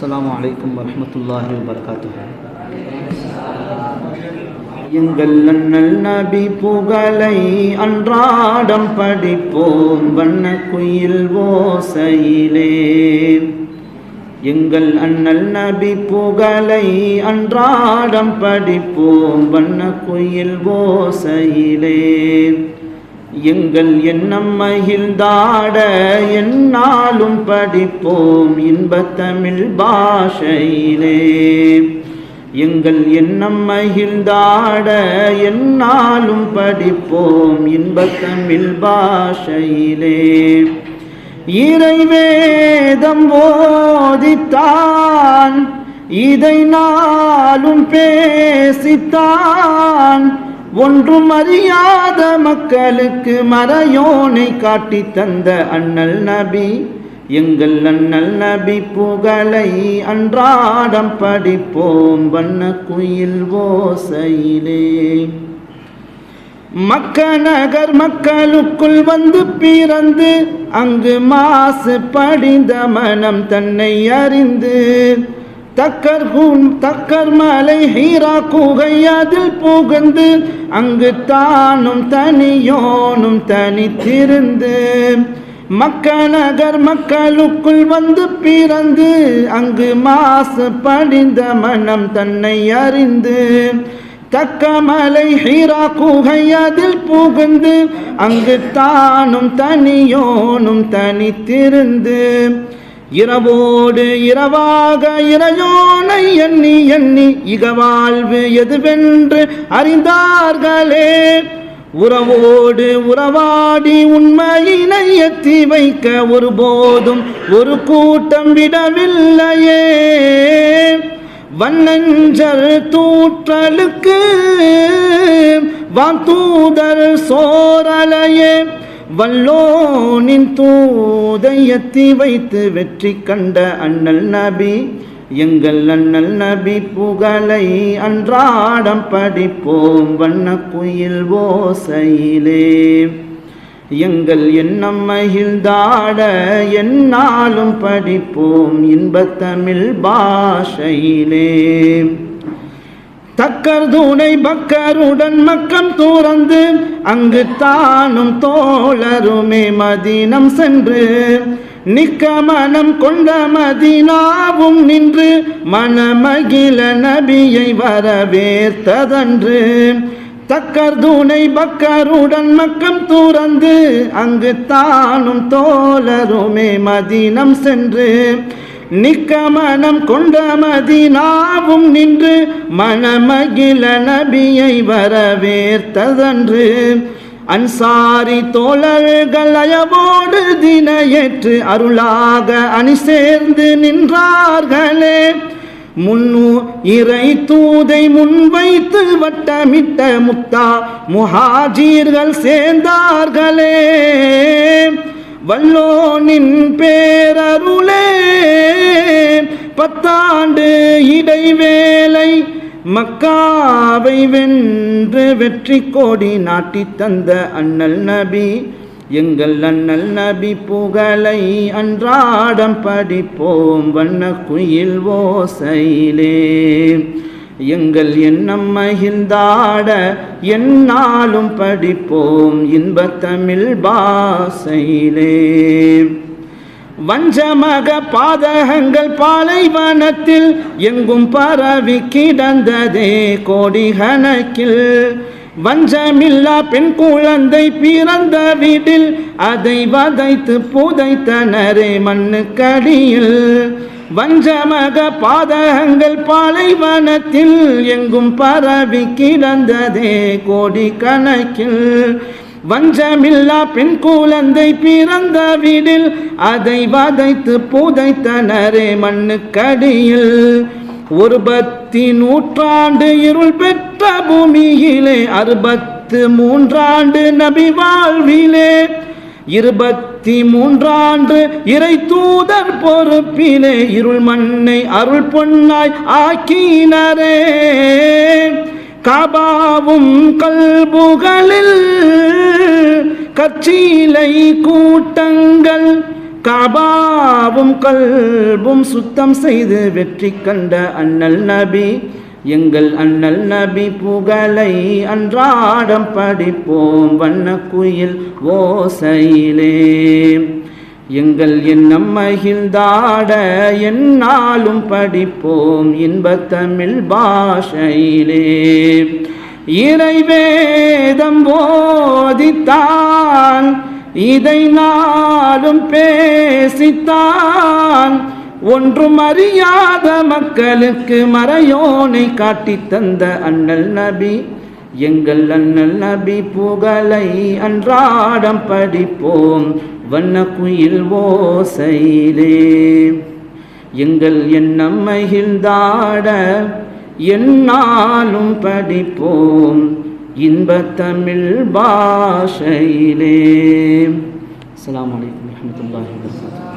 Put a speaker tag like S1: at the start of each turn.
S1: அஸ்லாம் வலைக்கம் வரஹ்மத்துல்லாஹி வபரகாத்துஹு. எங்கள் அண்ணல் நபி புகழை அன்றாடம் படிப்போம் வண்ண குயில் ஓசையிலே. எங்கள் அண்ணல் நபி புகழை அன்றாடம் படிப்போம் வண்ண குயில் ஓசையிலே. எங்கள் எண்ணம் மகிழ்ந்தாட என்னாலும் படிப்போம் இன்பத்தமிழ் பாஷையிலே. எங்கள் எண்ணம் மகிழ்ந்தாட என்னாலும் படிப்போம் இன்பத்தமிழ் பாஷையிலே. இறைவேதம் போதித்தான் இதை நாளும் பேசித்தான் ஒன்றும் அறியாத மக்களுக்கு மறையோனை காட்டி தந்த அண்ணல் நபி எங்கள் அண்ணல் நபி புகழை அன்றாடம் படிப்போம் வண்ண குயில் ஓசையிலே. மக்க நகர் மக்களுக்குள் வந்து பிறந்து அங்கு மாசு படிந்த மனம் தன்னை அறிந்து தக்கர் தக்கர் மலை ஹீரா குகை அதில் புகுந்து அங்கு தானும் தனியோனும் தனித்திருந்து மக்க நகர் மக்களுக்குள் வந்து பிறந்து அங்கு மாசு படிந்த மனம் தன்னை அறிந்து தக்கமலை ஹீரா குகை அதில் புகுந்து அங்கு தானும் தனியோனும் தனித்திருந்து இரவோடு இரவாக இறையோனை எண்ணி எண்ணி இக வாழ்வு எதுவென்று அறிந்தார்களே. உறவோடு உறவாடி உண்மையினை எத்தி வைக்க ஒருபோதும் ஒரு கூட்டம் விடவில்லையே. வண்ணஞ்சல் தூற்றலுக்கு வாந்தூதர் சோரலையே. வல்லோனின் தூதையத்தி வைத்து வெற்றி கண்ட அண்ணல் நபி எங்கள் அண்ணல் நபி புகழை அன்றாடம் படிப்போம் வண்ண குயில் ஓசையிலே. எங்கள் எண்ணம் மகிழ்ந்தாட என்னாலும் படிப்போம் இன்பத்தமிழ் பாஷையிலே. தக்கர் தூணை பக்கருடன் மக்கம் தூரந்து அங்கு தானும் தோழருமே மதீனம் சென்று நிக்க மனம் கொண்ட மதினாவும் நின்று மனமகிழ நபியை வரவேற்றதன்று தக்கர் தூணை பக்கருடன் மக்கம் தூரந்து அங்கு தானும் தோழருமே மதீனம் சென்று நிக்க மனம் கொண்ட மதினாவும் நின்று மனமகிழ நபியை வரவேற்றதன்று அன்சாரி தோழர்கள் அயவோடு தினையேற்று அருளாக அணி சேர்ந்து நின்றார்களே. முன்னு இறை தூதை முன்வைத்து வட்டமிட்ட முத்தா முஹாஜீர்கள் சேர்ந்தார்களே. வல்லோனின் பேரருளே பத்தாண்டு இடைவேளை மக்காவை வென்று வெற்றி கோடி நாட்டி தந்த அண்ணல் நபி எங்கள் அண்ணல் நபி புகழை அன்றாடம் படிப்போம் வண்ண குயில் ஓசையிலே. எங்கள் எண்ணம் மகிழ்ந்தாட என்னாலும் படிப்போம் இன்பத்தமிழ் பாசையிலே. வஞ்சமக பாதகங்கள் பாலைவனத்தில் எங்கும் பரவி கிடந்ததே கோடி கணக்கில் வஞ்சமில்லா பெண் குழந்தை பிறந்த வீட்டில் அதை வதைத்து புதைத்தனரே மண்ணுக்கடியில். வஞ்சமக பாதகங்கள் பாலைவனத்தில் எங்கும் பரவி கிடந்ததே கோடி கணக்கில் வஞ்சமில்லா பெண் குழந்தை பிறந்த வீடில் அதை வதைத்து புதைத்தனரே மண்ணுக்கடியில் ஒரு பத்தி நூற்றாண்டு இருள் பெற்ற பூமியிலே அறுபத்து மூன்றாண்டு நபி வாழ்விலே. இருபத்தி மூன்றாண்டு இறை தூதர் பொறுப்பிலே இருள் மண்ணை அருள் பொன்னாய் ஆக்கினரே. கபாவும் கல்புகளில் கச்சிலை கூட்டங்கள் கபாவும் கல்பும் சுத்தம் செய்து வெற்றி கண்ட அண்ணல் நபி எங்கள் அண்ணல் நபி புகழை அன்றாடம் படிப்போம் வண்ண குயில் ஓசையிலே. எங்கள் எண்ணம் மகிழ்ந்தாட என்னாலும் படிப்போம் இன்பத்தமிழ் பாஷையிலே. இறைவேதம் போதித்தான் இதை நாளும் பேசித்தான் ஒன்றும் அறியாத மக்களுக்கு மறையோனை காட்டித் தந்த அண்ணல் நபி. எங்கள் அண்ணல் நபி புகழை அன்றாடம் படிப்போம் வண்ண குயில் ஓசையிலே. எங்கள் எண்ணம் மகிழ்ந்தாட என்னாலும் படிப்போம் இன்ப தமிழ் பாஷையிலே. அஸ்ஸலாமு வலைக்கம் வரமத்துல்லாஹி வபரகாத்துஹு.